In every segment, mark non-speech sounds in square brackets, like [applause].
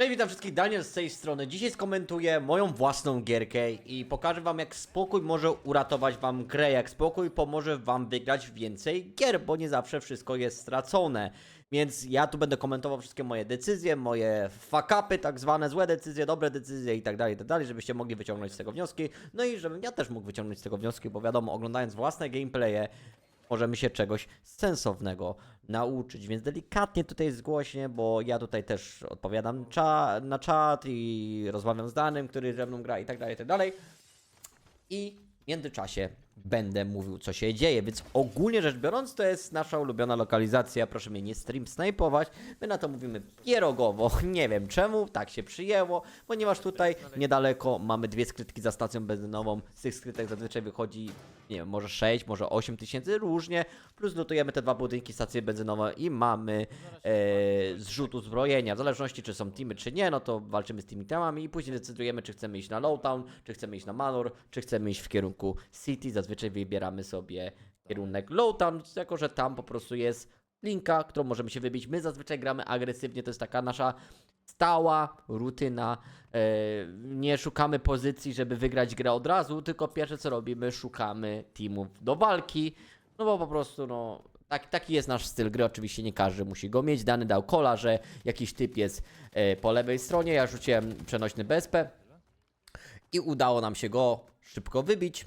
Cześć, witam wszystkich, Daniel z tej strony. Dzisiaj skomentuję moją własną gierkę i pokażę wam jak spokój może uratować wam grę, jak spokój pomoże wam wygrać więcej gier, bo nie zawsze wszystko jest stracone. Więc ja tu będę komentował wszystkie moje decyzje, moje fuck-upy, tak zwane złe decyzje, dobre decyzje i tak dalej, tak dalej, żebyście mogli wyciągnąć z tego wnioski. No i żebym ja też mógł wyciągnąć z tego wnioski, bo wiadomo, oglądając własne gameplaye, możemy się czegoś sensownego nauczyć. Więc delikatnie tutaj zgłośnie, bo ja tutaj też odpowiadam cza na czat i rozmawiam z danym, który ze mną gra i tak dalej, i tak dalej. I w międzyczasie będę mówił, co się dzieje, więc ogólnie rzecz biorąc, to jest nasza ulubiona lokalizacja. Proszę mnie nie stream snajpować. My na to mówimy pierogowo. [laughs] Nie wiem czemu, tak się przyjęło, ponieważ tutaj niedaleko mamy dwie skrytki za stacją benzynową. Z tych skrytek zazwyczaj wychodzi, nie wiem, może 6, może 8 tysięcy, różnie. Plus lutujemy te dwa budynki, stacje benzynowe i mamy e, zrzut uzbrojenia. W zależności, czy są teamy, czy nie, no to walczymy z tymi teamami i później decydujemy, czy chcemy iść na Lowtown, czy chcemy iść na Manor, czy chcemy iść w kierunku City. Zazwyczaj wybieramy sobie kierunek Lowtown, jako że tam po prostu jest linka, którą możemy się wybić. My zazwyczaj gramy agresywnie, to jest taka nasza stała rutyna. E, nie szukamy pozycji, żeby wygrać grę od razu, tylko pierwsze co robimy, szukamy teamów do walki. No bo po prostu, no, tak, taki jest nasz styl gry. Oczywiście nie każdy musi go mieć. Dany dał kola, że jakiś typ jest e, po lewej stronie. Ja rzuciłem przenośny BSP i udało nam się go szybko wybić.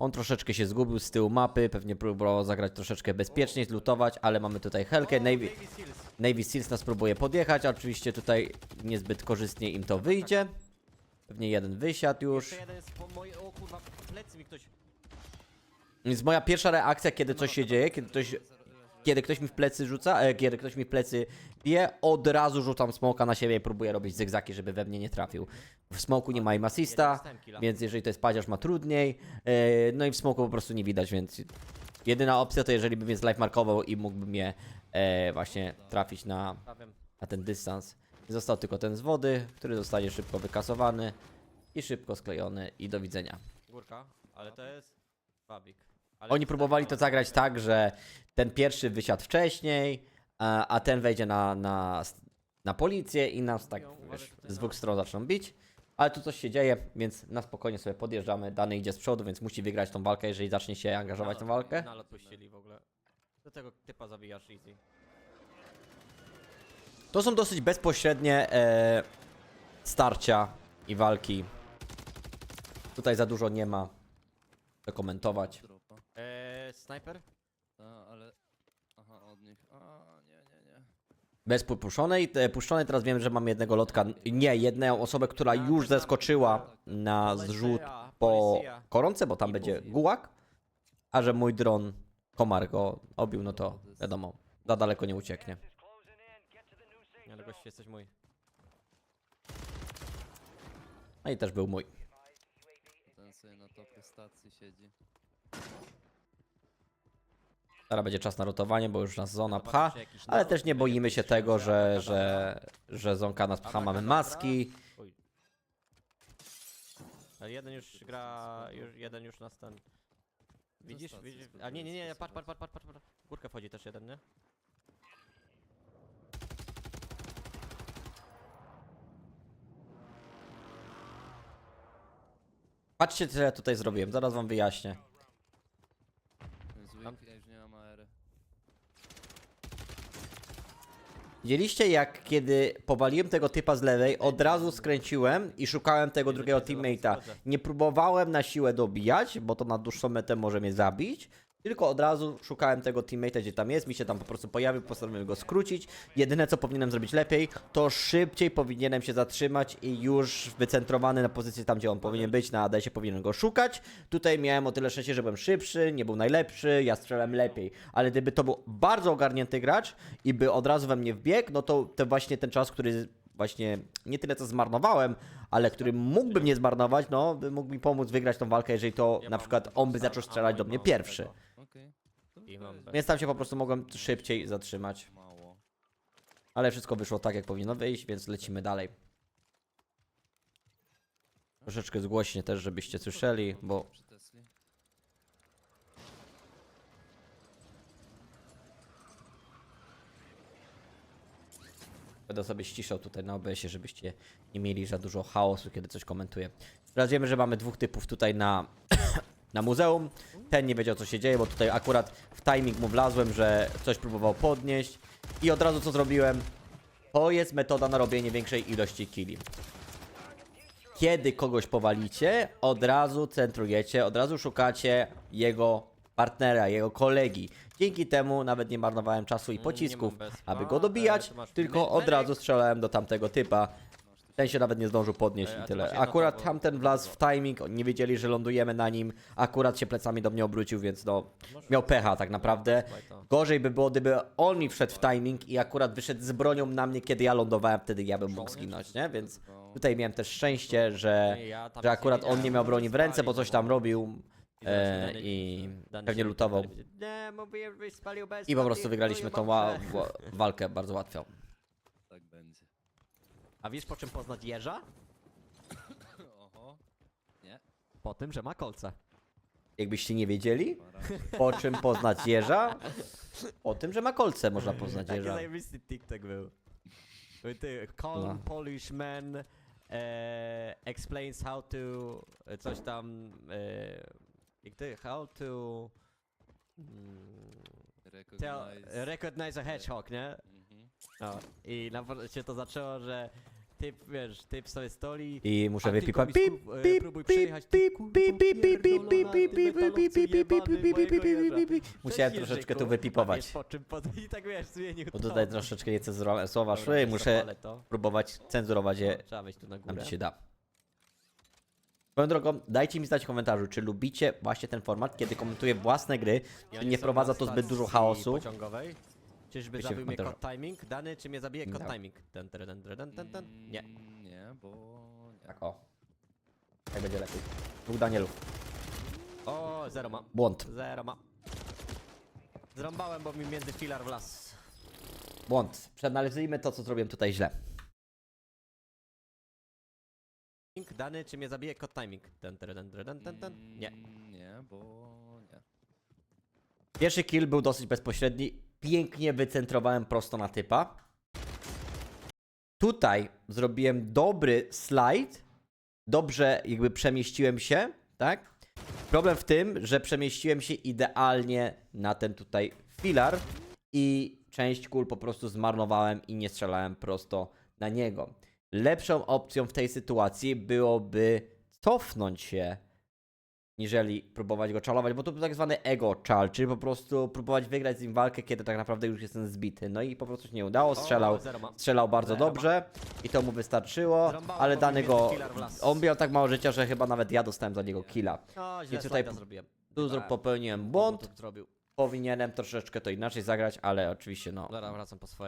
On troszeczkę się zgubił z tyłu mapy, pewnie próbował zagrać troszeczkę bezpiecznie, zlutować, ale mamy tutaj Helkę. Navy, Navy Seals nas próbuje podjechać, a oczywiście tutaj niezbyt korzystnie im to wyjdzie. Pewnie jeden wysiadł już. Więc moja pierwsza reakcja, kiedy coś się dzieje, kiedy ktoś, kiedy ktoś mi w plecy rzuca, e, kiedy ktoś mi w plecy bije, od razu rzucam smoka na siebie i próbuję robić zygzaki, żeby we mnie nie trafił. W smoku nie ma im asista, więc jeżeli to jest padziarz ma trudniej, e, no i w smoku po prostu nie widać, więc jedyna opcja to jeżeli bym mnie life markował i mógłbym je e, właśnie trafić na, na ten dystans. Został tylko ten z wody, który zostanie szybko wykasowany i szybko sklejony i do widzenia. Górka, ale to jest... Fabik. Oni próbowali to zagrać tak, że ten pierwszy wysiadł wcześniej, a, a ten wejdzie na, na, na policję i nas tak wiesz, z dwóch stron zaczną bić. Ale tu coś się dzieje, więc na spokojnie sobie podjeżdżamy. Dany idzie z przodu, więc musi wygrać tą walkę, jeżeli zacznie się angażować w tą walkę. Nalot puścili w ogóle. Do tego typa zabijasz easy. To są dosyć bezpośrednie e, starcia i walki. Tutaj za dużo nie ma co komentować. Snajper? Ta, ale... Aha, od nich. A, nie, nie, nie. Bez puszczonej, e, puszczonej teraz wiem, że mam jednego lotka, nie, jedną osobę, która już zeskoczyła na zrzut po koronce, bo tam będzie gułak, a że mój dron komar go obił, no to wiadomo, za daleko nie ucieknie. Nie, ale gość jesteś mój. No i też był mój. Ten sobie na topie stacji siedzi. Teraz będzie czas na rotowanie, bo już nas zona pcha, ale też nie boimy się tego, że, że, że zonka nas pcha, mamy maski. Ale jeden już gra... Już, jeden już nas ten... Widzisz? Widzisz? A nie, nie, nie, patrz, patrz, patrz, patrz, patrz. Górkę wchodzi też jeden, nie? Patrzcie, co ja tutaj zrobiłem, zaraz wam wyjaśnię. Ten z weak, ja już nie mam AR. Widzieliście jak kiedy powaliłem tego typa z lewej, od razu skręciłem i szukałem tego drugiego teammate'a. Nie próbowałem na siłę dobijać, bo to na dłuższą metę może mnie zabić. Tylko od razu szukałem tego teammate'a, gdzie tam jest, mi się tam po prostu pojawił, postanowiłem go skrócić. Jedyne co powinienem zrobić lepiej, to szybciej powinienem się zatrzymać i już wycentrowany na pozycji tam, gdzie on powinien być, na ADS-ie powinien go szukać. Tutaj miałem o tyle szczęście, że byłem szybszy, nie był najlepszy, ja strzelam lepiej. Ale gdyby to był bardzo ogarnięty gracz i by od razu we mnie wbiegł, no to, to właśnie ten czas, który właśnie nie tyle co zmarnowałem, ale który mógłbym nie zmarnować, no by mógł mi pomóc wygrać tą walkę, jeżeli to na przykład on by zaczął strzelać do mnie pierwszy. Mam. Więc tam się po prostu mogłem szybciej zatrzymać. Mało. Ale wszystko wyszło tak, jak powinno wyjść, więc lecimy dalej. Troszeczkę zgłośnie też, żebyście słyszeli, bo Przy Tesli. Będę sobie ściszał tutaj na OBS-ie, żebyście nie mieli za dużo chaosu, kiedy coś komentuję. Teraz wiemy, że mamy dwóch typów tutaj na, na muzeum. Ten nie wiedział, co się dzieje, bo tutaj akurat w timing mu wlazłem, że coś próbował podnieść. I od razu co zrobiłem? To jest metoda na robienie większej ilości killi. Kiedy kogoś powalicie, od razu centrujecie, od razu szukacie jego partnera, jego kolegi. Dzięki temu nawet nie marnowałem czasu i Mm, pocisków, aby go dobijać, tylko od razu strzelałem do tamtego typa. Ten się nawet nie zdążył podnieść a i ty tyle. Akurat tamten wlazł w timing, nie wiedzieli, że lądujemy na nim. Akurat się plecami do mnie obrócił, więc no, miał pecha tak naprawdę. Gorzej by było, gdyby on mi wszedł w timing i akurat wyszedł z bronią na mnie, kiedy ja lądowałem, wtedy ja bym mógł zginąć, nie? Więc tutaj miałem też szczęście, że, że akurat on nie miał broni w ręce, bo coś tam robił I e, i pewnie lutował. I po prostu wygraliśmy tą wa wa walkę bardzo łatwo. A wiesz po czym poznać jeża? Oho. Nie. Po tym, że ma kolce. Jakbyście nie wiedzieli, po czym poznać jeża? Po tym, że ma kolce można [laughs] poznać Taki jeża. zajebisty TikTok był. Był Ty, calm No. Polish man e, explains how to e, coś tam e, jak ty, how to mm, tell, Recognize. recognize a hedgehog, nie? Mhm. No, I na początku się to zaczęło, że typ, wiesz, typ sobie stoi I muszę pip, e, pip, pip, pip, pip. Musiałem troszeczkę tu wypipować. [laughs] I tak wiesz, zmienił Bo tutaj troszeczkę niecenzuralne słowa szły, muszę próbować cenzurować je Trzeba wejść tu na górę. się da. Swoją drogą, dajcie mi znać w komentarzu, czy lubicie właśnie ten format, kiedy komentuję własne gry, czy nie wprowadza to zbyt dużo chaosu. Czyżby w zabił mnie komentarzu. kod timing? Dany, czy mnie zabije kod Dobra. timing? Ten, ten, ten, ten, ten, ten? Nie. Nie, bo nie. Tak o. Tak będzie lepiej. Dwóch Danielów. O, zero ma. Błąd. Zero ma. Zrąbałem, bo mi między filar wlazł. Błąd. Przeanalizujmy to, co zrobiłem tutaj źle. Dany, czy mnie zabije kod timing? Ten, ten, ten, ten, ten, ten? Nie. Nie, bo nie. Pierwszy kill był dosyć bezpośredni. Pięknie wycentrowałem prosto na typa. Tutaj zrobiłem dobry slajd. Dobrze jakby przemieściłem się, tak? Problem w tym, że przemieściłem się idealnie na ten tutaj filar i część kul po prostu zmarnowałem i nie strzelałem prosto na niego. Lepszą opcją w tej sytuacji byłoby cofnąć się niżeli próbować go czalować, bo to był tak zwany ego czal, czyli po prostu próbować wygrać z nim walkę, kiedy tak naprawdę już jestem zbity. No i po prostu się nie udało, strzelał, strzelał bardzo dobrze i to mu wystarczyło, ale dany go, on miał tak mało życia, że chyba nawet ja dostałem za niego killa. Źle tutaj. Tu zro- popełniłem błąd, powinienem troszeczkę to inaczej zagrać, ale oczywiście no,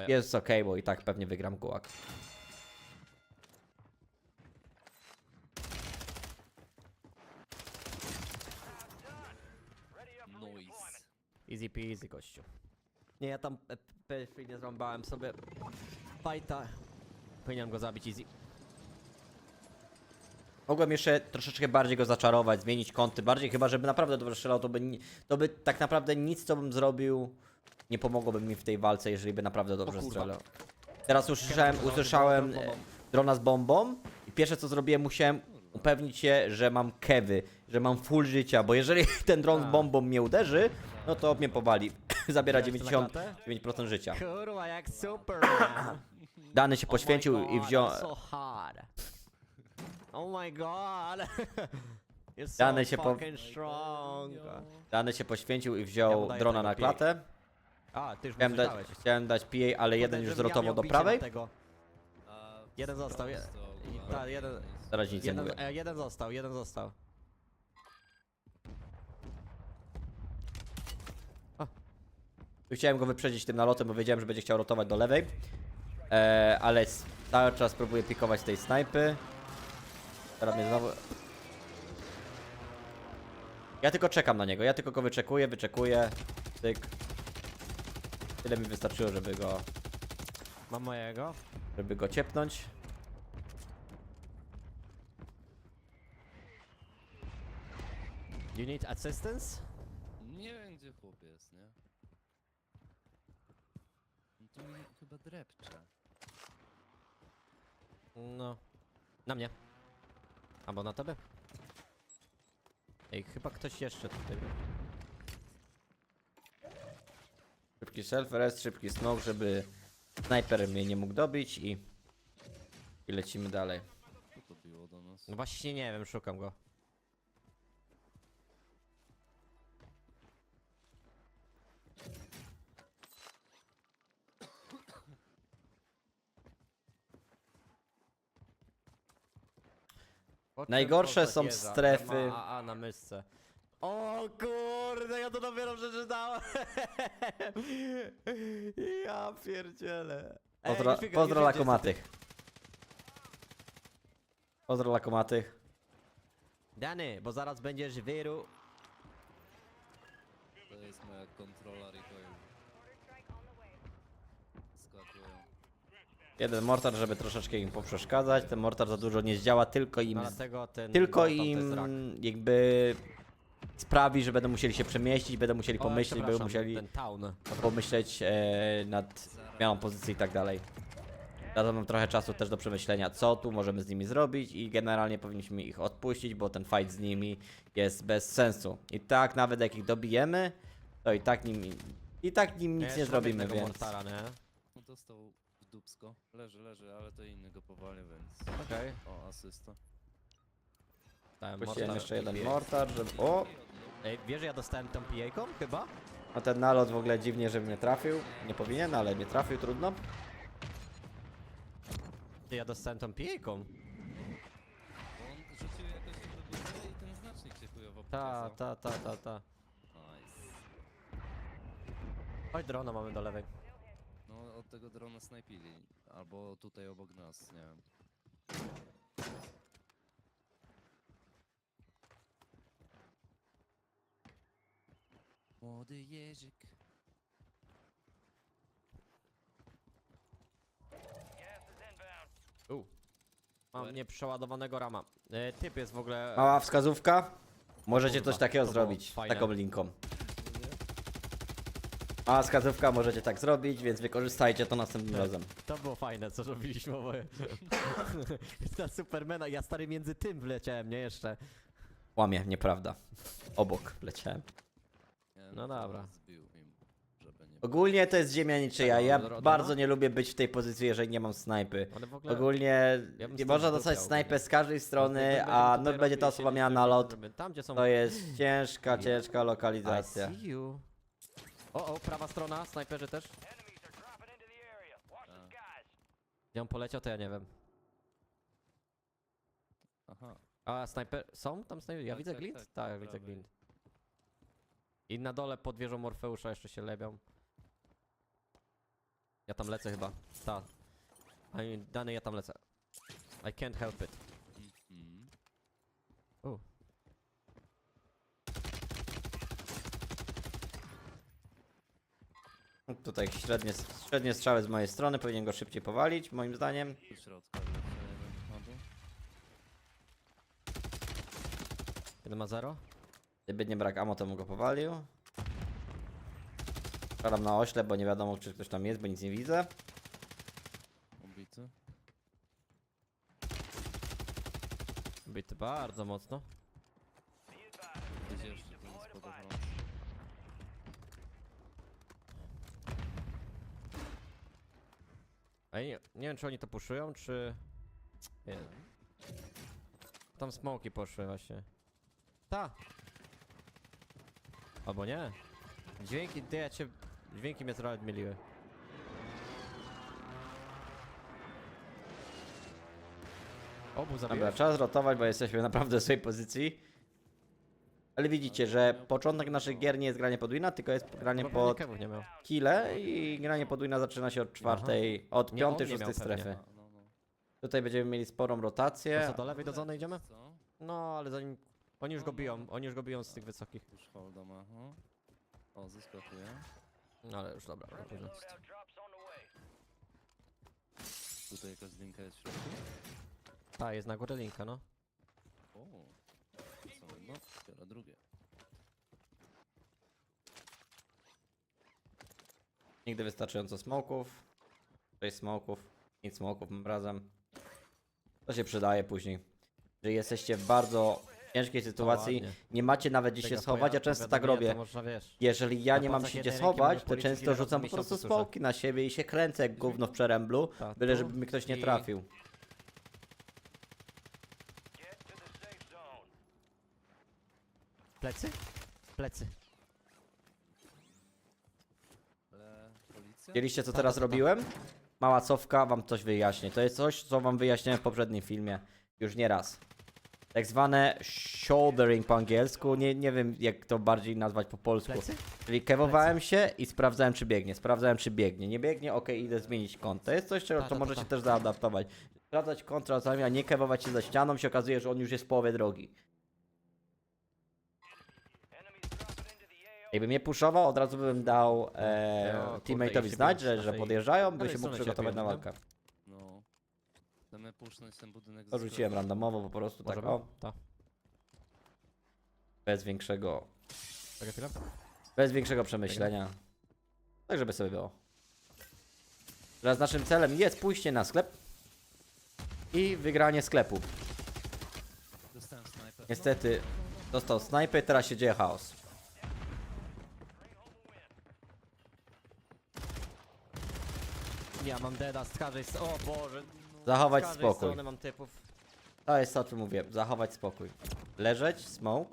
jest ok, bo i tak pewnie wygram gułak. Easy peasy, gościu. Nie, ja tam e, nie zrąbałem sobie fajta. Powinienem go zabić easy. Mogłem jeszcze troszeczkę bardziej go zaczarować, zmienić kąty bardziej, chyba żeby naprawdę dobrze strzelał, to by, to by tak naprawdę nic, co bym zrobił, nie pomogłoby mi w tej walce, jeżeli by naprawdę dobrze strzelał. Teraz usłyszałem, usłyszałem e, drona z bombą i pierwsze co zrobiłem, musiałem upewnić się, że mam kewy, że mam full życia, bo jeżeli [laughs] ten dron z Tak. bombą mnie uderzy, no to mnie powali. [laughs] Zabiera Widziałeś to na 99% życia. Kurwa, jak Superman. [coughs] Dany się poświęcił i wziął... Oh my god. [laughs] You're so Dany się po- fucking strong. Dany się poświęcił i Ja wziął daję drona tego na klatę. A, ty już Chciałem dać, słyszałeś. chciałem dać PA, ale jeden już zrotował do prawej. Jeden został, je- prosto i ogólnie. ta, jeden- Zaraz nic nie Jeden, mówię. e, jeden został, jeden został. Chciałem go wyprzedzić tym nalotem, bo wiedziałem, że będzie chciał rotować do lewej. E, ale cały czas próbuję pikować z tej snajpy. Teraz mnie znowu... Ja tylko czekam na niego, ja tylko go wyczekuję, wyczekuję. Tyk. Tyle mi wystarczyło, żeby go, Mam mojego. żeby go ciepnąć. You need assistance? Nie wiem gdzie chłop jest, nie? No to mnie chyba drepcze. No. Na mnie. Albo na tobie. Ej, chyba ktoś jeszcze tutaj. był. Szybki self-rest, szybki smoke, żeby snajper mnie nie mógł dobić i... I lecimy dalej. Co to biło do nas? No właśnie nie wiem, szukam go. Najgorsze są strefy- Ma AA na myszce. O kurde, ja to dopiero przeczytałem. [laughs] Ja pierdzielę. Ej, Pozdro, widzę- pozdro lakomatych. Pozdro lakomatych. Dany, bo zaraz będziesz wyru. To jest moja kontrola recoil. Jeden mortar, żeby troszeczkę im poprzeszkadzać. Ten mortar za dużo nie zdziała, tylko im, No, Dlatego ten. tylko Bolton to jest im rak. jakby sprawi, że będą musieli się przemieścić, będą musieli O, pomyśleć, będą przepraszam, musieli Ten town. pomyśleć e, nad zmianą pozycji i tak dalej. Dadzą nam trochę czasu też do przemyślenia, co tu możemy z nimi zrobić i generalnie powinniśmy ich odpuścić, bo ten fight z nimi jest bez sensu. I tak nawet jak ich dobijemy, to i tak nim, i tak nim nic Ja nie zrobimy, więc... Mortara, nie? No dostał dupsko. Leży, leży, ale to inny go powalił, więc... Okej. O, asysta. Dałem Puściłem mortar jeszcze jeden mortar, żeby... O! Ej, wiesz, że ja dostałem tą pijejką chyba? No ten nalot w ogóle dziwnie, żeby mnie trafił. Nie powinien, ale mnie trafił, trudno. Ty, ja dostałem tą pijejką. Bo on rzucił jakoś do góry i ten znacznik się chujowo Ta, pokazał. ta, ta, ta, ta. Nice. Chodź drona mamy do lewej. Tego drona snajpili. Albo tutaj obok nas, nie wiem. Młody jeżyk. U. Mam nieprzeładowanego rama. E, typ jest w ogóle... Mała wskazówka. Możecie Kurwa, coś takiego to było zrobić, fajne. taką linką. Mała wskazówka, możecie tak zrobić, więc wykorzystajcie to następnym razem. To było fajne, co robiliśmy oboje. [laughs] Na Supermana, ja stary między tym wleciałem, nie jeszcze. Łamie, nieprawda. Obok leciałem. No dobra. Zbił im, żeby nie... Ogólnie to jest ziemia niczyja. Ja bardzo nie lubię być w tej pozycji, jeżeli nie mam snajpy. Ale w ogóle... Ogólnie Ja bym nie stąd można dostać snajpę z każdej strony, Jakby a no będzie ta osoba miała nalot. żeby- Tam gdzie są... To jest ciężka, [laughs] ciężka I lokalizacja. see you. O, o, prawa strona, snajperzy też. Gdzie on poleciał, to ja nie wiem. aha. A, snajper... Są tam snajperzy? Ja Tak, widzę tak, glint? tak, Tak, ja widzę prawej. glint. I na dole pod wieżą Morfeusza jeszcze się lebią. Ja tam lecę chyba. Ta. I Dany, ja tam lecę. I can't help it. U. Tutaj średnie, średnie strzały z mojej strony, powinien go szybciej powalić, moim zdaniem. Do środka jeden ma zero. Gdyby nie brak ammo, to bym go powalił. Staram na oślep, bo nie wiadomo, czy ktoś tam jest, bo nic nie widzę. Ubity. Bity bardzo mocno. Gdzieś jeszcze ten spod ochrony. Ej, nie, nie wiem czy oni to puszują, czy... Nie. Tam smoki poszły właśnie. Ta! Albo nie. Dźwięki, ty ja cię... Dźwięki mnie trochę myliły. Obu Dobra, zabiłeś? trzeba zrotować, bo jesteśmy naprawdę w swojej pozycji. Ale widzicie, że początek naszych gier nie jest granie pod wina, tylko jest granie pod kewów nie miał. kile i granie pod wina zaczyna się od czwartej, od Nie, on piątej, szóstej pewnie. strefy. Tutaj będziemy mieli sporą To rotację. co, do lewej do zony idziemy? Co? No, ale zanim... Oni już go biją, oni już go biją z tych wysokich. Już holda ma, aha. O, zyskakuje. No ale już dobra. dobra. Tutaj jakaś linka jest w środku. Ta, jest na górze linka, no. O, co jedno, biorę drugie. Nigdy wystarczająco smoków. 6 smoków. Nic smoków razem. To się przydaje później. Że jesteście w bardzo ciężkiej sytuacji, ładnie. nie macie nawet gdzie się Tego schować, ja poja- często tak powiadomienia robię. To można, wiesz. Jeżeli ja Na nie mam palcach się gdzie schować, to często ile razy rzucam po prostu smoki na siebie i się kręcę jak gówno w przeręblu, Ta, byle tu żeby mi ktoś nie i- trafił. Plecy? Plecy. Ale policja? Widzieliście co Ta, teraz ta, ta, ta. robiłem? Mała cofka, wam coś wyjaśnię. To jest coś, co wam wyjaśniałem w poprzednim filmie. Już nie raz. Tak zwane shouldering po angielsku, nie, nie wiem jak to bardziej nazwać po polsku. Plecy? Czyli kewowałem się i sprawdzałem czy biegnie. Sprawdzałem czy biegnie. Nie biegnie, ok, idę zmienić kąt. To jest coś, czego Ta, to ta, ta, możecie ta. też zaadaptować. Sprawdzać kąt czasami, a nie kewować się za ścianą, się okazuje, że on już jest w połowie drogi. Jakby mnie puszował, od razu bym dał e, kurde, teammate'owi znać, że, że podjeżdżają, by się mógł przygotować na ciebie, walkę. No. Chcemy puszczać ten budynek ze sklepu. randomowo po prostu, tak o, Ta. bez większego, Czekaj chwilę. bez większego przemyślenia. Tak, żeby sobie było. Teraz naszym celem jest pójście na sklep i wygranie sklepu. Dostałem snajper. Niestety dostał snajpę, teraz się dzieje chaos. Ja mam deada z każdej strony. O Boże. no, Zachować z każdej spokój. strony mam typów. To jest to, o czym mówię. Zachować spokój. Leżeć, smoke.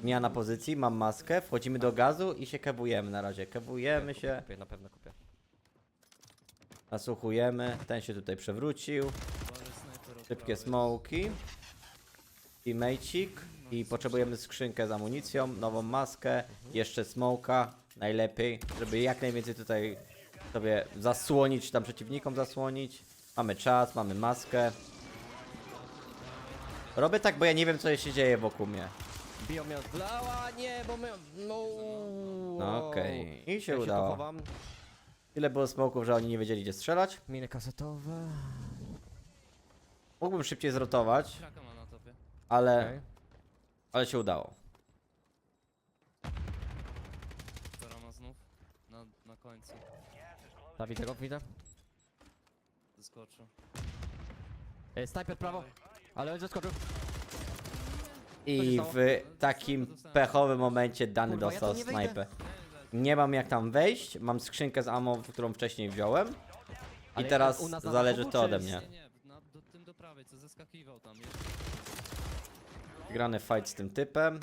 Zmiana pozycji, mam maskę, wchodzimy do gazu i się kebujemy na razie. Kebujemy się, Kupię, na pewno kupię. nasłuchujemy. Ten się tutaj przewrócił. Szybkie smoki. Teammate'ik. I potrzebujemy skrzynkę z amunicją, nową maskę, jeszcze smoka. Najlepiej, żeby jak najwięcej tutaj sobie zasłonić, czy tam przeciwnikom zasłonić. Mamy czas, mamy maskę. Robię tak, bo ja nie wiem co się dzieje wokół mnie. Biją mnie od blała, nie, bo my... No, No okej. I się Ja udało. chowam. Tyle było smoków, że oni nie wiedzieli gdzie strzelać. Miny kasetowe. Mógłbym szybciej zrotować, ale, Okej. ale się udało. Teraz ma znów. Na, na końcu. Ta, widzę go, widzę. Zeskoczył. E, snajper prawo. Ale on zaskoczył. I w takim pechowym momencie Dany Kurwa, ja dostał tu nie wejdę. snajpę. Nie mam jak tam wejść, mam skrzynkę z ammo, którą wcześniej wziąłem. I Ale teraz nas na zależy to czy ode mnie. Nie, nie, na, do, tym do prawej, co zeskakiwał tam. Grany fight z tym typem.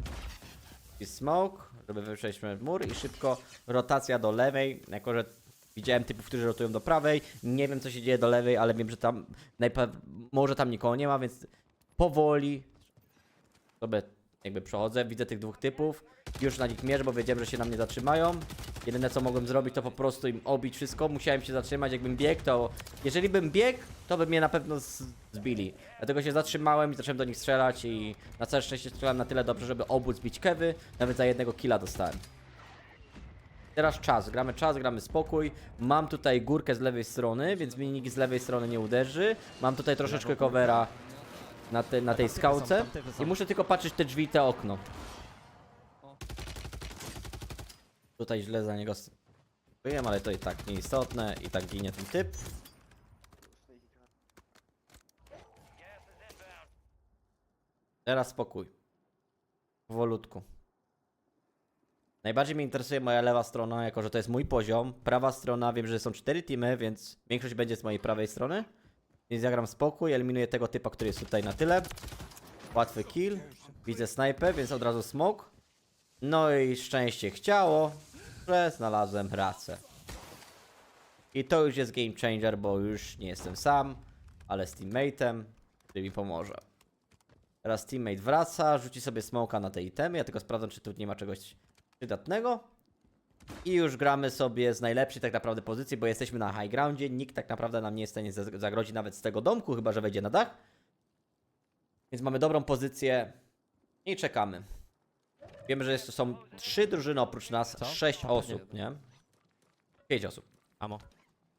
I smoke, żeby wyprzejśmy mur i szybko rotacja do lewej, jako że widziałem typów, którzy rotują do prawej. Nie wiem co się dzieje do lewej, ale wiem, że tam może tam nikogo nie ma, więc powoli sobie jakby przechodzę, widzę tych dwóch typów, już na nich mierzę, bo wiedziałem, że się na mnie zatrzymają. Jedyne co mogłem zrobić to po prostu im obić wszystko, musiałem się zatrzymać, jakbym biegł to... Jeżeli bym biegł, to by mnie na pewno zbili. Dlatego się zatrzymałem i zacząłem do nich strzelać i na całe szczęście strzelałem na tyle dobrze, żeby obu zbić kewy, nawet za jednego killa dostałem. Teraz czas, gramy czas, gramy spokój. Mam tutaj górkę z lewej strony, więc mnie nikt z lewej strony nie uderzy. Mam tutaj troszeczkę covera na, te, na tej skałce. I muszę tylko patrzeć te drzwi, te okno. Tutaj źle za niego wiem, ale to i tak nieistotne. I tak ginie ten typ. Teraz spokój. Powolutku. Najbardziej mnie interesuje moja lewa strona, jako że to jest mój poziom. Prawa strona, wiem, że są cztery teamy, więc większość będzie z mojej prawej strony. Więc zagram spokój, eliminuję tego typa, który jest tutaj na tyle. Łatwy kill. Widzę snajpę, więc od razu smoke. No i szczęście chciało, że znalazłem racę. I to już jest game changer, bo już nie jestem sam, ale z teammate'em, który mi pomoże. Teraz teammate wraca, rzuci sobie smoka na te itemy, ja tylko sprawdzam, czy tu nie ma czegoś przydatnego. I już gramy sobie z najlepszej tak naprawdę pozycji, bo jesteśmy na high groundzie, nikt tak naprawdę nam nie jest w stanie za- zagrozić nawet z tego domku, chyba że wejdzie na dach. Więc mamy dobrą pozycję i czekamy. Wiemy, że jeszcze są trzy drużyny oprócz nas, Co? sześć osób, nie? Pięć osób. Amo.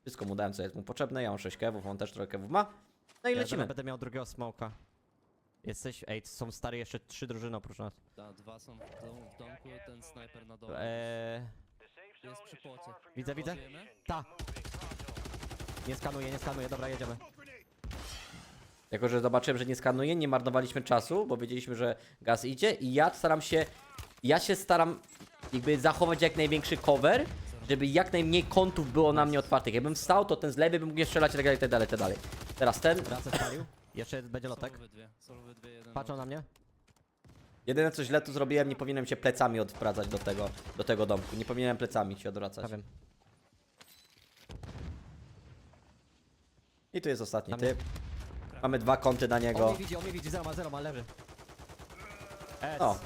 Wszystko mu dałem, co jest mu potrzebne. Ja mam 6 kewów, on też trochę kewów ma. No i Ja lecimy. zaraz będę miał drugiego smoka. Jesteś? Ej, są stare jeszcze trzy drużyny oprócz nas. Ta, dwa są w, dom, w domku, ten snajper na dole. Eee, Jest przy płocie. widzę, widzę. Ta. Nie skanuję, nie skanuję, dobra, jedziemy. Jako, że zobaczyłem, że nie skanuje, nie marnowaliśmy czasu, bo wiedzieliśmy, że gaz idzie i ja staram się, ja się staram jakby zachować jak największy cover, żeby jak najmniej kątów było na mnie otwartych. Jakbym stał, to ten z lewej by mógł nie strzelać i tak dalej, tak dalej, tak dalej. Teraz ten, Wracę spalił. Jeszcze będzie lotek. Jeden. Patrzą na mnie. jedyne co źle tu zrobiłem, nie powinienem się plecami odwracać do tego, do tego domku. Nie powinienem plecami się odwracać. Ja wiem. I tu jest ostatni Tam typ. Mamy dwa kąty na On niego. mnie widzi, on mnie widzi, zero ma, zero ma, leży. S. O.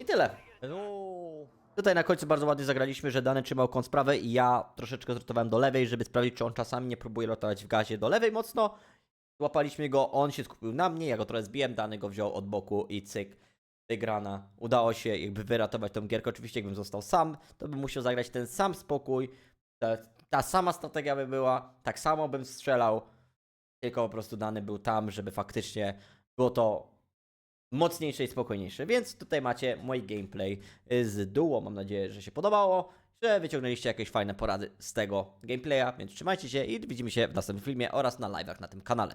I tyle. Uuu. Tutaj na końcu bardzo ładnie zagraliśmy, że dany trzymał kąt z i ja troszeczkę zrotowałem do lewej, żeby sprawdzić, czy on czasami nie próbuje rotować w gazie do lewej mocno. Łapaliśmy go, on się skupił na mnie, ja go trochę zbiłem, dany go wziął od boku i cyk, wygrana. Udało się jakby wyratować tą gierkę. Oczywiście jakbym został sam, to bym musiał zagrać ten sam spokój. Ta, ta sama strategia by była, tak samo bym strzelał, tylko po prostu dany był tam, żeby faktycznie było to mocniejsze i spokojniejsze. Więc tutaj macie mój gameplay z duo. Mam nadzieję, że się podobało, że wyciągnęliście jakieś fajne porady z tego gameplaya. Więc trzymajcie się i widzimy się w następnym filmie oraz na live'ach na tym kanale.